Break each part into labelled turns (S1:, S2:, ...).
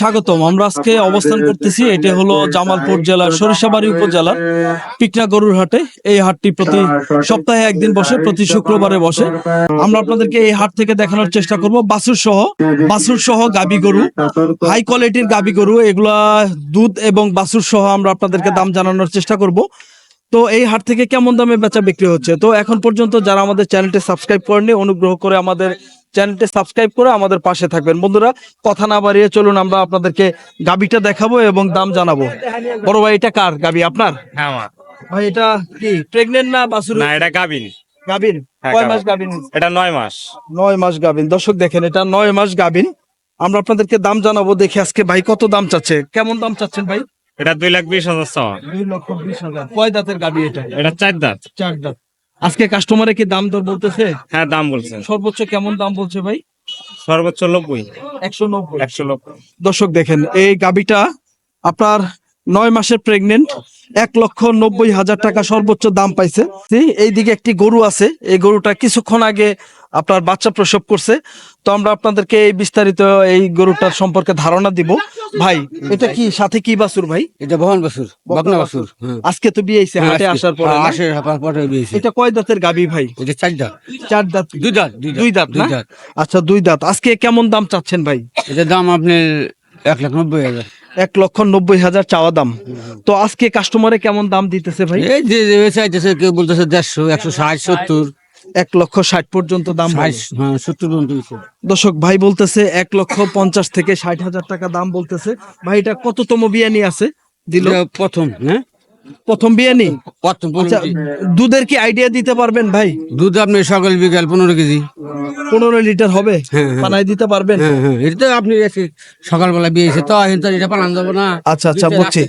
S1: স্বাগতম। আমরা আজকে অবস্থান করতেছি, এটা হলো জামালপুর জেলার সরিষাবাড়ি পিকনা গরুর হাটে। এই হাটটি প্রতি সপ্তাহে একদিন বসে, প্রতি বসে। আমরা আপনাদেরকে এই হাট থেকে দেখানোর চেষ্টা বাছুর সহ বাছুর সহ গাবি গরু হাই কোয়ালিটির গাবি গরু। এগুলা দুধ এবং বাছুর সহ আমরা আপনাদেরকে দাম জানানোর চেষ্টা করব। তো এই হাট থেকে কেমন দামে বেচা বিক্রি হচ্ছে? তো এখন পর্যন্ত যারা আমাদের চ্যানেলটি সাবস্ক্রাইব করেনি অনুগ্রহ করে আমাদের চ্যানেলটি সাবস্ক্রাইব করে আমাদের পাশে থাকবেন। বন্ধুরা কথা না বাড়িয়ে চলুন আমরা আপনাদেরকে গাবিটা দেখাবো এবং দাম জানাব। বড় ভাই এটা কার গাবি আপনার?
S2: হ্যাঁ
S1: ভাই এটা কি প্রেগনেন্ট না বাছুর
S2: না এটা গাবিন
S1: গাবিন
S2: হ্যাঁ,
S1: কয় মাস গাবিন
S2: এটা নয় মাস।
S1: নয় মাস গাবিন দর্শক দেখেন এটা নয় মাস গাবিন আমরা আপনাদেরকে দাম জানাব দেখে আজকে ভাই কত দাম চাচ্ছে। কেমন দাম চাচ্ছেন ভাই?
S2: এটা দুই লাখ বিশ হাজার
S1: দুই লক্ষ বিশ হাজার। কয় দাঁতের গাবি এটা?
S2: এটা চার দাঁত।
S1: চার দাঁত। আজকে কাস্টমারে কি দাম দর বলতেছে?
S2: হ্যাঁ দাম বলছে।
S1: সর্বোচ্চ কেমন দাম বলছে ভাই?
S2: সর্বোচ্চ নব্বই।
S1: একশো নব্বই।
S2: একশো নব্বই।
S1: দর্শক দেখেন এই গাবিটা আপনার নয় মাসের প্রেগনেন্ট এক লক্ষ নব্বই হাজার টাকা সর্বোচ্চ দাম পাইছে। এইদিকে একটি গরু আছে। এই গরুটা কিছুক্ষণ আগে আপনার বাচ্চা প্রসব করছে। তো আমরা আপনাদেরকে এই বিস্তারিত এই গরুটার সম্পর্কে ধারণা দিব। ভাই এটা কি সাথে কি বাসুর ভাই?
S3: এটা বহন বাসুর বকনা বাসুর হ্যাঁ।
S1: আজকে তো বিয়ে হইছে হাটে আসার পরে
S3: হ্যাঁ, আসে হাঁপার পরে বিয়েছে
S1: এটা কয় দাঁতের গাবি ভাই?
S3: এটা চার দাঁত।
S1: চার দাঁত।
S3: দুই দাঁত
S1: দুই দাঁত।
S3: দুই দাঁত।
S1: আচ্ছা দুই দাঁত। আজকে কেমন দাম চাচ্ছেন ভাই?
S3: এটার দাম আপনার এক লাখ নব্বই হাজার।
S1: এক লক্ষ নব্বই হাজার চাওয়া দাম। তো আজকে কাস্টমারে কেমন দাম দিতেছে ভাই?
S3: এই যে যে চাইতেছে কেউ বলতেছে দেড়শো একশো ষাট সত্তর।
S1: এক লক্ষ ষাট পর্যন্ত দাম।
S3: হ্যাঁ সত্তর
S1: দর্শক ভাই বলতেছে এক লক্ষ পঞ্চাশ থেকে ষাট হাজার টাকা দাম বলতেছে। ভাই এটা কততম বিয়ানি আছে? দিল।
S3: প্রথম হ্যাঁ?
S1: প্রথম বিয়ানি
S3: প্রথম
S1: আচ্ছা দুধের কি আইডিয়া দিতে পারবেন ভাই?
S3: দুধ আপনি সকাল বিকাল পনেরো কেজি।
S1: পনেরো লিটার হবে?
S3: হ্যাঁ, হ্যাঁ।
S1: বানাই দিতে পারবেন?
S3: হ্যাঁ হ্যাঁ এটা আপনি সকালবেলা বিয়েছে তো এখন এটা পালান যাব না।
S1: আচ্ছা আচ্ছা বুঝছি।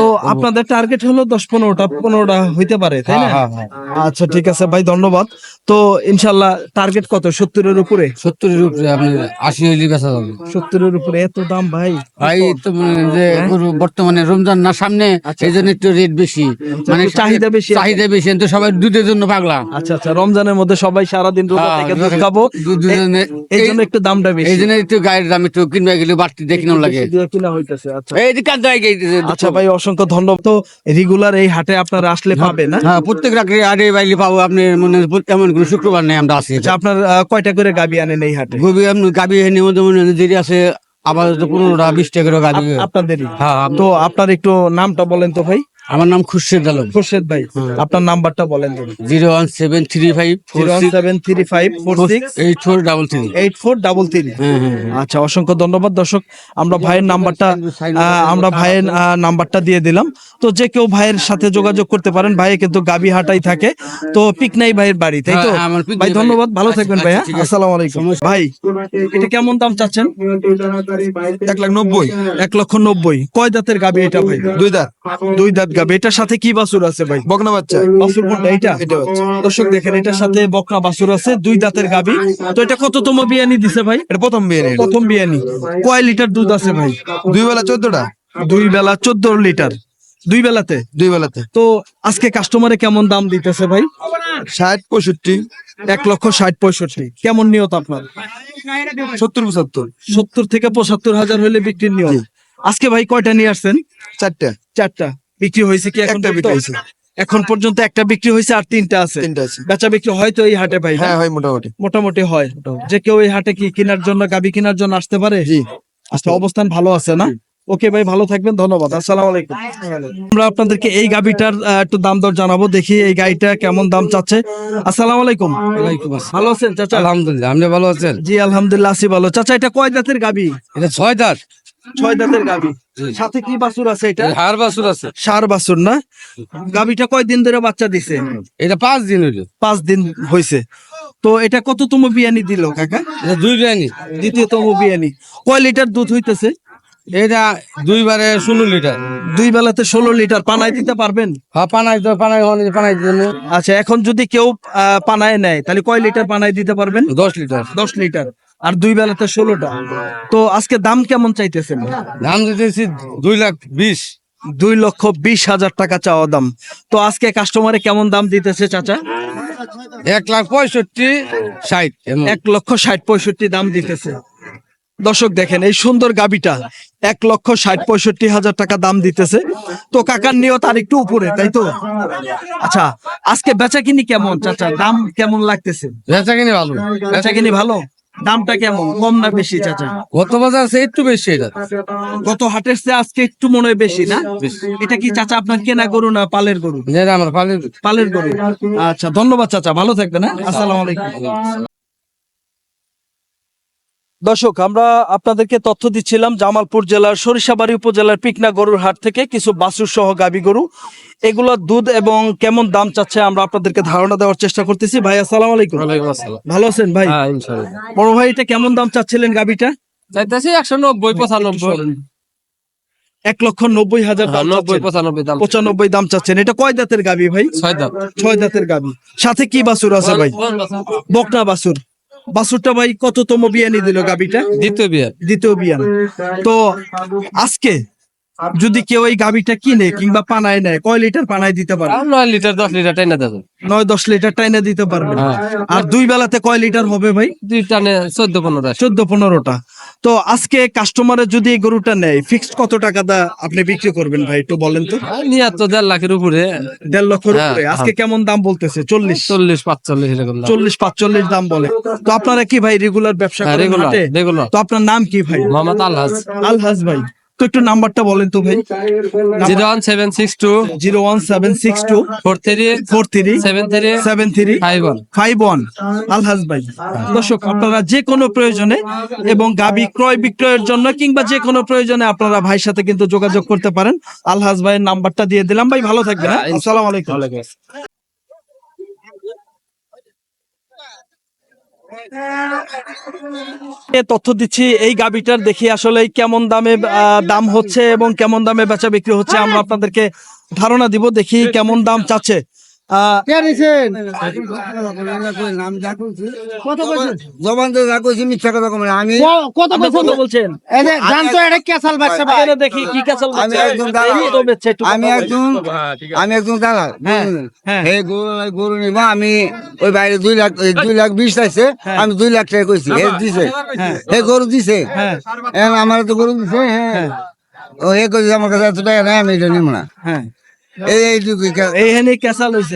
S1: তো আপনাদের টার্গেট হলো দশ পনেরোটা পনেরোটা হইতে পারে তাই না?
S3: হ্যাঁ, হ্যাঁ,
S1: আচ্ছা ঠিক আছে ভাই ধন্যবাদ। তো ইনশাল্লাহ টার্গেট কত? সত্তরের উপরে?
S3: সত্তরের উপরে আপনি আশি হইলে বেচা যাবে।
S1: সত্তরের উপরে এত দাম ভাই।
S3: ভাই তো মানে যে বর্তমানে রমজান না সামনে এই জন্য একটু রেট বেশি। মানে
S1: চাহিদা বেশি
S3: চাহিদা বেশি তো সবাই দুধের জন্য পাগলা।
S1: আচ্ছা আচ্ছা রমজানের মধ্যে সবাই সারাদিন রোজা
S3: হ্যাঁ,
S1: থেকে দুধ খাব। এই জন্য একটু দামটা বেশি।
S3: এই জন্য একটু গায়ের দাম একটু কিনবে গেলে বাড়তি দেখি না লাগে।
S1: কিনা হইতেছে আচ্ছা।
S3: এই যে কাজ
S1: আচ্ছা ভাই অসংখ্য ধন্যবাদ। তো রেগুলার এই হাটে আপনারা আসলে পাবে না?
S3: হ্যাঁ প্রত্যেক রাত্রে আরে বাইলে পাবো আপনি মনে এমন কোন শুক্রবার নেই আমরা আসি।
S1: আচ্ছা আপনার কয়টা করে গাবি আনেন এই হাটে?
S3: গবি আপনি গাবি এনে মধ্যে মনে দেরি আছে আবার তো পনেরোটা বিশ করে গাবি।
S1: আপ- আপনাদেরই।
S3: হ্যাঁ
S1: তো আপনার একটু নামটা বলেন তো ভাই।
S3: আমার নাম খুরশেদ আলম।
S1: খোরশেদ ভাই আপনার নাম্বারটা বলেন
S3: zero one seven three five
S1: zero
S3: six
S1: seven three five four six
S3: eight four double three.
S1: Eight four double three.
S3: হ্যাঁ হ্যাঁ হ্যাঁ।
S1: আচ্ছা অসংখ্য ধন্যবাদ। দর্শক আমরা ভাইয়ের নাম্বারটা আমরা ভাইয়ের নাম্বারটা দিয়ে দিলাম। তো যে কেউ ভাইয়ের সাথে যোগাযোগ করতে পারেন ভাই কিন্তু গাবি হাটাই থাকে। তো পিকনাই ভাইয়ের বাড়ি তাই তো?
S3: হ্যাঁ,
S1: ভাই ধন্যবাদ। ভালো
S3: আচ্ছা,
S1: থাকবেন ভাই
S3: আচ্ছা,
S1: হ্যাঁ আসসালামু আলাইকুম। ভাই এটা কেমন দাম চাচ্ছেন?
S4: এক লাখ নব্বই।
S1: এক লক্ষ নব্বই। কয় দাঁতের গাবি এটা ভাই?
S4: দুই দাঁত।
S1: দুই দাঁত। গাবি এটার সাথে কি বাছুর আছে ভাই?
S4: বকনা বাচ্চা।
S1: বাছুর কোনটা? এটা দর্শক দেখেন এটার সাথে বকনা বাছুর আছে দুই দাঁতের গাবি। তো এটা কততম বিয়ানি দিছে ভাই?
S4: এটা প্রথম বিয়ে নেই
S1: প্রথম বিয়ানি। কয় লিটার দুধ আছে ভাই?
S4: দুই বেলা চোদ্দটা?
S1: দুই বেলা চোদ্দ লিটার। দুই বেলাতে?
S4: দুই বেলাতে।
S1: তো আজকে কাস্টমারে কেমন দাম দিতেছে ভাই?
S4: ষাট পঁয়ষট্টি।
S1: এক লক্ষ ষাট পঁয়ষট্টি। কেমন নিয়ত আপনার?
S4: সত্তর পঁচাত্তর।
S1: সত্তর থেকে পঁচাত্তর হাজার হলে বিক্রির নিয়ত। আজকে ভাই কয়টা নিয়ে আসছেন?
S4: চারটা।
S1: চারটা। বিক্রি হয়েছে কি এখন
S4: একটা বিক্রি হয়েছে।
S1: এখন পর্যন্ত একটা বিক্রি হয়েছে আর তিনটা আছে।
S4: তিনটা আছে।
S1: বেচা বিক্রি হয়তো এই হাটে ভাই
S4: হ্যাঁ হয় মোটামুটি।
S1: মোটামুটি হয়। যে কেউ এই হাটে কি কেনার জন্য গাবি কেনার জন্য আসতে পারে?
S4: জি।
S1: আচ্ছা অবস্থান ভালো আছে না? ওকে ভাই ভালো থাকবেন ধন্যবাদ আসসালাম আলাইকুম। আমরা আপনাদেরকে এই গাবিটার একটু দাম দর জানাব দেখি এই গাড়িটা কেমন দাম চাচ্ছে। আসসালাম আলাইকুম। ভালো আছেন চাচা?
S3: আলহামদুলিল্লাহ আপনি ভালো আছেন?
S1: জি আলহামদুলিল্লাহ আছি ভালো। চাচা এটা কয় দাঁতের গাবি
S3: এটা ছয় দাঁত
S1: ছয় দাঁতের গাবি সাথে কি বাছুর আছে এটা?
S3: হার বাছুর আছে।
S1: সার বাছুর না? গাবিটা কয় দিন ধরে বাচ্চা দিছে?
S3: এটা পাঁচ দিন হইল।
S1: পাঁচ দিন হয়েছে তো এটা কততম বিয়ানি দিল কাকা?
S3: এটা দুই রানি
S1: দ্বিতীয়তম বিয়ানি। কয় লিটার দুধ হইতেছে?
S3: এটা দুইবারে ষোলো লিটার।
S1: দুই বেলাতে ষোলো লিটার পানায় দিতে পারবেন?
S3: হ্যাঁ পানাই তো অনেক পানাই জন্য
S1: আচ্ছা এখন যদি কেউ আহ, পানায় নেয় তাহলে কয় লিটার পানায় দিতে পারবেন?
S3: দশ লিটার।
S1: দশ লিটার। আর দুই বেলাতে ষোলোটা। তো আজকে দাম কেমন চাইতেছেন?
S3: দাম দিতেছি দুই লাখ বিশ।
S1: দুই লক্ষ বিশ হাজার টাকা চাওয়া দাম। তো আজকে কাস্টমারে কেমন দাম দিতেছে চাচা?
S3: এক লাখ পঁয়ষট্টি ষাট এমন।
S1: এক লক্ষ ষাট পঁয়ষট্টি দাম দিতেছে। দর্শক দেখেন এই সুন্দর গাবিটা এক লক্ষ ষাট পঁয়ষট্টি হাজার টাকা দাম দিতেছে। তো কাকার নিয়ত তার একটু উপরে তাই তো? আচ্ছা আজকে বেচা কিনি কেমন চাচা? দাম কেমন লাগতেছে?
S3: বেচা কিনে ভালো।
S1: বেচা কিনি ভালো? দামটা কেমন? কম না বেশি চাচা?
S3: গত বাজার একটু বেশি এটা।
S1: গত হাটের চেয়ে আজকে একটু মনে হয় বেশি না? এটা কি চাচা আপনার কেনা গরু না পালের গরু?
S3: আমার পালিয়ে
S1: পালের গরু। আচ্ছা ধন্যবাদ চাচা। ভালো থাকবেন হ্যাঁ? আসসালামু আলাইকুম। দর্শক আমরা আপনাদেরকে তথ্য দিচ্ছিলাম জামালপুর জেলার সরিষাবাড়ি উপজেলার পিকনা গরুর হাট থেকে কিছু বাছুর সহ গাবি গরু। এগুলোর দুধ এবং কেমন দাম চাচ্ছে আমরা আপনাদেরকে ধারণা দেওয়ার চেষ্টা করতেছি। ভাই আসসালামু আলাইকুম। ভালো আছেন ভাই?
S3: হ্যাঁ
S1: বড় ভাই এটা কেমন দাম চাচ্ছিলেন গাবিটা?
S3: চাইতেছি একশো নব্বই পঁচানব্বই।
S1: এক লক্ষ নব্বই হাজার দাম
S3: নব্বই। পঁচানব্বই দাম
S1: পঁচানব্বই দাম চাচ্ছেন। এটা কয় দাঁতের গাবি ভাই?
S3: ছয়
S1: ছয় দাঁতের গাবি। সাথে কি বাছুর আছে ভাই? বকনা বাছুর। বাছুরটা ভাই কততম বিয়ানি দিল গাবিটা
S3: দ্বিতীয় বিয়ান
S1: দ্বিতীয় বিয়ান তো আজকে যদি কেউ ওই গাবিটা কিনে কিংবা পানায় নেয় কয় লিটার পানায় দিতে পারবে?
S3: নয় লিটার দশ লিটার টাইনা দেবে
S1: নয় দশ লিটার টাইনা দিতে পারবে।
S3: হ্যাঁ।
S1: আর দুই বেলাতে কয় লিটার হবে ভাই?
S3: দুই টানে চোদ্দ পনেরো
S1: চোদ্দ পনেরোটা। তো আজকে কাস্টমারের যদি এই গরুটা নেয় ফিক্সড কত টাকা দা আপনি বিক্রি করবেন ভাই একটু বলেন তো?
S3: নিয়াত্তর নিয়ে তো দেড় লাখের উপরে।
S1: দেড় লক্ষের
S3: হ্যাঁ,
S1: উপরে। আজকে কেমন দাম বলতেছে? চল্লিশ।
S3: চল্লিশ পাঁচচল্লিশ এরকম
S1: চল্লিশ পাঁচচল্লিশ দাম বলে। তো আপনারা কি ভাই রেগুলার ব্যবসা
S3: হ্যাঁ রেগুলার রেগুলার
S1: তো আপনার নাম কি ভাই?
S3: মোহাম্মদ আলহাজ।
S1: আলহাজ ভাই। তো একটু নাম্বারটা বলেন তো ভাই।
S3: Zero one seven six two
S1: zero one seven six two
S3: four three
S1: four three
S3: seven three
S1: seven three
S3: five one.
S1: Five one. আলহাজ ভাই। দর্শক আপনারা যে কোনো প্রয়োজনে এবং গাবি ক্রয় বিক্রয়ের জন্য কিংবা যে কোনো প্রয়োজনে আপনারা ভাইয়ের সাথে কিন্তু যোগাযোগ করতে পারেন। আলহাজ ভাইয়ের নাম্বারটা দিয়ে দিলাম। ভাই ভালো থাকবেন হ্যাঁ? আসসালামু আলাইকুম। তথ্য দিচ্ছি, এই গাবিটার দেখি আসলে কেমন দামে দাম হচ্ছে এবং কেমন দামে বেচা বিক্রি হচ্ছে। আমরা আপনাদেরকে ধারণা দিব, দেখি কেমন দাম চাচ্ছে।
S5: আমি
S1: কত বলছেন? দেখি কি কাঁচাল
S5: আমি একজন দালাল।
S1: এই তো বেচছে, একটু
S5: আমি একজন আমি একজন দালাল
S1: হ্যাঁ, হ্যাঁ।
S5: গরু গরু নিব আমি ওই বাইরে দুই লাখ দুই লাখ বিশ আছে আমি দুই লাখ টাকা কইছি। হে দিছে। হে গরু দিছে।
S1: হ্যাঁ।
S5: আমার তো গরু দিছে হ্যাঁ। ও হে কইছে আমার কাছে এত টাকা নাই আমি এটা নিব না।
S1: হ্যাঁ। এইখানে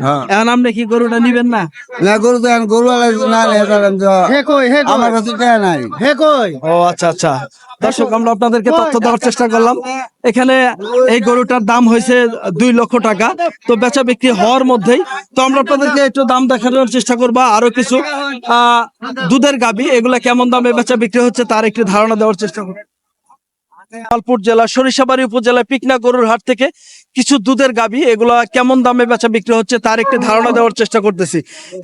S5: হ্যাঁ।
S1: এখন আপনি কি গরুটা নিবেন না?
S5: না গরু তো গরু আলা না লে তাহলে তো আমার কাছে নাই। হে কই?
S1: ও আচ্ছা আচ্ছা। দর্শক আমরা আপনাদেরকে তথ্য দেওয়ার চেষ্টা করলাম। এখানে এই গরুটার দাম হয়েছে দুই লক্ষ টাকা। তো বেচা বিক্রি হওয়ার মধ্যেই তো আমরা আপনাদেরকে একটু দাম দেখানোর চেষ্টা করব আরও কিছু। আহ দুধের গাবি এগুলা কেমন দামে বেচা বিক্রি হচ্ছে তার একটি ধারণা দেওয়ার চেষ্টা করব। জামালপুর জেলা সরিষাবাড়ি উপজেলা পিকনা গরুর হাট থেকে কিছু দুধের গাবি এগুলা কেমন দামে বেচা বিক্রি হচ্ছে তার একটি ধারণা দেওয়ার চেষ্টা করতেছি।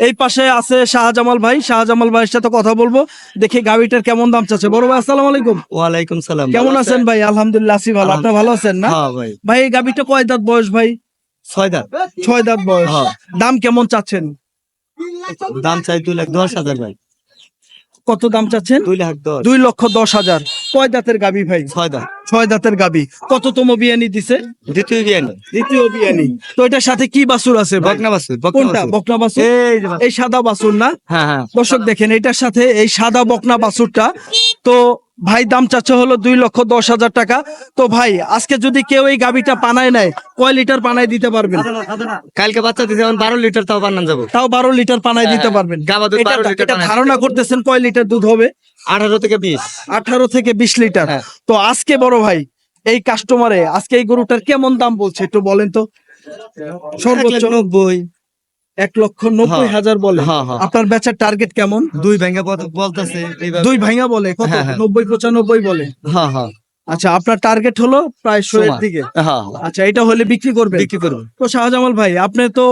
S1: এই পাশে আছে শাহজামাল ভাই শাহজামাল ভাইয়ের সাথে কথা বলব দেখি গাবিটার কেমন দাম চাচ্ছে। বড় ভাই আসসালাম আলাইকুম।
S5: ওয়ালাইকুম সালাম
S1: কেমন আছেন? ভাই? আলহামদুলিল্লাহ আছি ভালো। আপনি ভালো আছেন না?
S5: হ্যাঁ ভাই।
S1: ভাই এই গাবিটা কয় দাঁত বয়স ভাই?
S5: ছয় দাম
S1: ছয় দাঁত বয়স।
S5: হ্যাঁ।
S1: দাম কেমন চাচ্ছেন?
S5: দাম চাই দুই লাখ দশ হাজার ভাই।
S1: কত দাম চাচ্ছেন?
S5: দুই লাখ দশ।
S1: দুই লক্ষ দশ হাজার। কয় দাঁতের গাবি ভাই?
S5: ছয় দাঁত।
S1: ছয় দাঁতের গাবি। কততম বিয়ানি দিছে?
S5: দ্বিতীয় বিয়ানি।
S1: দ্বিতীয় বিয়ানি। তো এটার সাথে কি বাসুর আছে
S5: বকনা বাসুর
S1: কোনটা? বকনা বাসুর
S5: এই
S1: সাদা বাসুর না?
S5: হ্যাঁ হ্যাঁ।
S1: দর্শক দেখেন এটার সাথে এই সাদা বকনা বাছুরটা তো ভাই দাম চাচ্ছে হলো দুই লক্ষ দশ হাজার টাকা। তো ভাই আজকে যদি কেউ এই গাবিটা পানায় নেয় কয় লিটার পানায় দিতে পারবেন?
S5: কালকে বাচ্চা দিতে বারো লিটার তাও বানান যাব।
S1: তাও বারো লিটার পানায় দিতে পারবেন। এটা
S5: 12 লিটার
S1: এটা
S5: পানায়।
S1: ধারণা করতেছেন কয় লিটার দুধ হবে?
S5: আঠারো থেকে বিশ।
S1: আঠারো থেকে বিশ লিটার।
S5: হ্যাঁ।
S1: তো আজকে বড় ভাই এই কাস্টমারে আজকে এই গরুটার কেমন দাম বলছে একটু বলেন তো? সর্বোচ্চ।
S5: নব্বই।
S1: এক লক্ষ নব্বই। হাজার বলে।
S5: হ্যাঁ, হ্যাঁ।
S1: আপনার বেচার টার্গেট কেমন?
S5: দুই ভেঙে বলতেছে
S1: দুই ভাইঙা বলে কত?
S5: হ্যাঁ।
S1: নব্বই পঁচানব্বই বলে।
S5: হ্যাঁ হ্যাঁ।
S1: আচ্ছা আপনার টার্গেট হলো প্রায় শোয়ের দিকে। আচ্ছা এটা হলে বিক্রি করবে
S5: বিক্রি করব
S1: তো শাহজামাল ভাই আপনি তো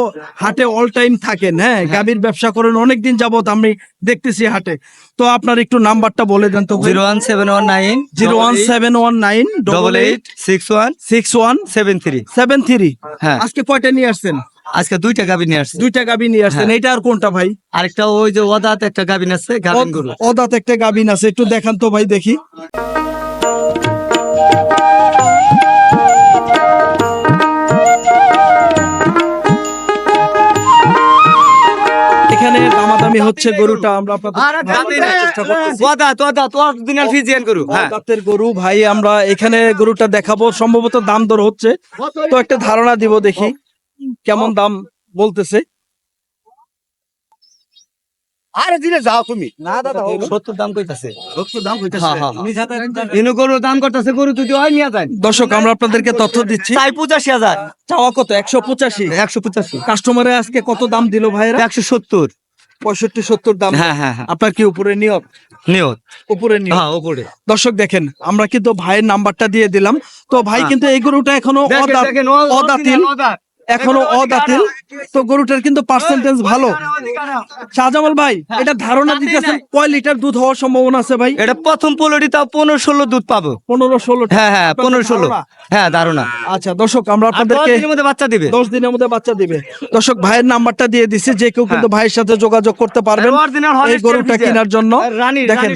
S1: হাটে অল টাইম থাকেন হ্যাঁ? গাবির ব্যবসা করেন অনেকদিন যাবত আমি দেখতেছি হাটে। তো আপনার একটু নাম্বারটা বলে দেন তো
S5: zero one seven one nine
S1: zero one seven one nine
S5: double eight six one
S1: six one
S5: seven three
S1: seven three
S5: হ্যাঁ।
S1: আজকে কয়টা নিয়ে আসছেন?
S5: আজকে দুইটা গাবিন নিয়ে আসছে।
S1: দুইটা গাবি নিয়ে আসছেন।
S5: হ্যাঁ।
S1: এইটা আর কোনটা ভাই?
S5: আরেকটা ওই যে ওদাত একটা গাবিন আছে গাবিন গরু
S1: অদাত একটা গাবিন আছে একটু দেখান তো ভাই দেখি। এখানে দামাদামি হচ্ছে গরুটা আমরা আপনাদের
S5: হ্যাঁ।
S1: গরু ভাই আমরা এখানে গরুটা দেখাবো। সম্ভবত দাম দর হচ্ছে। তো একটা ধারণা দিব দেখি। কেমন দাম বলতেছে?
S5: আরে দিলে যাও তুমি। না দাদা সত্তর দাম কইতাছে। সত্তর দাম কইতাছে। ইনু গরু দাম করতেছে গরু তুই হয় নিয়ে যায়
S1: দর্শক আমরা আপনাদেরকে তথ্য দিচ্ছি।
S5: চাই পঁচাশি হাজার।
S1: চাওয়া কত? একশো পঁচাশি।
S5: একশো পঁচাশি।
S1: কাস্টমারে আজকে কত দাম দিল ভাইরা
S5: একশো সত্তর।
S1: পঁয়ষট্টি সত্তর দাম।
S5: হ্যাঁ হ্যাঁ হ্যাঁ।
S1: আপনার কি উপরে নিয়ত?
S5: নিয়ত।
S1: উপরে নিয়ত।
S5: হ্যাঁ ওপরে
S1: দর্শক দেখেন আমরা কিন্তু ভাইয়ের নাম্বারটা দিয়ে দিলাম। তো ভাই
S5: হ্যাঁ।
S1: কিন্তু এই গরুটা এখনও অদাঁত- অদাতিল এখনও অদাতিল তো গরুটার কিন্তু পার্সেন্টেজ ভালো। শাহজামাল ভাই এটা ধারণা দিতেছেন কয় লিটার দুধ হওয়ার সম্ভাবনা আছে ভাই?
S5: এটা প্রথম পোলোটি তাও পনেরো ষোলো দুধ পাবো।
S1: পনেরো ষোলো
S5: হ্যাঁ হ্যাঁ পনেরো ষোলো। হ্যাঁ ধারণা।
S1: আচ্ছা দর্শক আমরা আপনাদেরকে
S5: দিনের মধ্যে বাচ্চা দিবে।
S1: দশ দিনের মধ্যে বাচ্চা দিবে। দর্শক ভাইয়ের নাম্বারটা দিয়ে দিছে যে কেউ কিন্তু ভাইয়ের সাথে যোগাযোগ করতে পারবেন এই গরুটা কেনার জন্য। দেখেন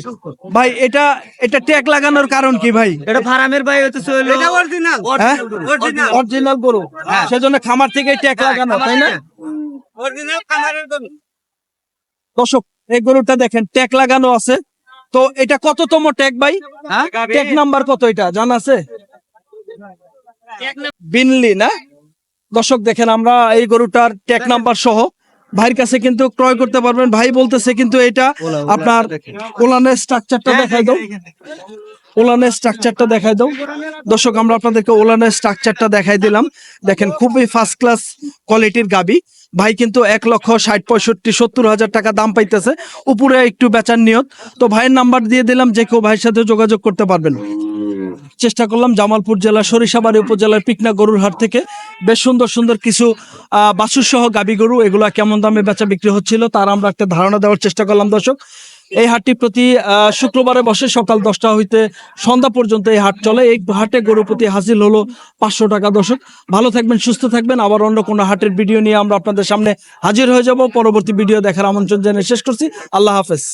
S1: ভাই এটা এটা ট্যাগ লাগানোর কারণ কি ভাই?
S5: এটা ফার্মের ভাই হচ্ছে এটা অরিজিনাল।
S1: হ্যাঁ? অরিজিনাল। গরু। সেজন্য খামার থেকে ট্যাগ লাগানো তাই না? দর্শক এই গরুটা দেখেন ট্যাগ লাগানো আছে। তো এটা কততম ট্যাগ ভাই?
S5: হ্যাঁ?
S1: ট্যাগ নাম্বার কত এটা? জানা আছে? বিনলি না? দর্শক দেখেন আমরা এই গরুটার ট্যাগ নাম্বার সহ ভাইয়ের কাছে কিন্তু ক্রয় করতে পারবেন। ভাই বলতেছে কিন্তু এটা আপনার কোলানের স্ট্রাকচারটা দেখাই দাও। ওলানের স্ট্রাকচারটা দেখাই দাও। দর্শক, আমরা আপনাদেরকে ওলানের স্ট্রাকচারটা দেখাই দিলাম। দেখেন, খুবই ফার্স্ট ক্লাস কোয়ালিটির গাবি। ভাই কিন্তু এক লক্ষ ষাট পঁয়ষট্টি, সত্তর হাজার টাকা দাম পাইতেছে। উপরে একটু বেচার নিয়ত। তো ভাইয়ের নাম্বার দিয়ে দিলাম, যে কেউ ভাইয়ের সাথে যোগাযোগ করতে পারবেন। চেষ্টা করলাম জামালপুর জেলা, সরিষাবাড়ি উপজেলার পিকনা গরুর হাট থেকে। বেশ সুন্দর সুন্দর কিছু বাছুর সহ গাবি গরু, এগুলা কেমন দামে বেচা বিক্রি হচ্ছিল, তার আমরা একটা ধারণা দেওয়ার চেষ্টা করলাম, দর্শক। এই হাটটি প্রতি শুক্রবারে বসে সকাল দশটা হইতে সন্ধ্যা পর্যন্ত এই হাট চলে। এই হাটে গরু প্রতি হাসিল হলো পাঁচশো টাকা দর্শক। ভালো থাকবেন, সুস্থ থাকবেন। আবার অন্য কোনো হাটের ভিডিও নিয়ে আমরা আপনাদের সামনে হাজির হয়ে যাব। পরবর্তী ভিডিও দেখার আমন্ত্রণ জানিয়ে শেষ করছি। আল্লাহ হাফেজ।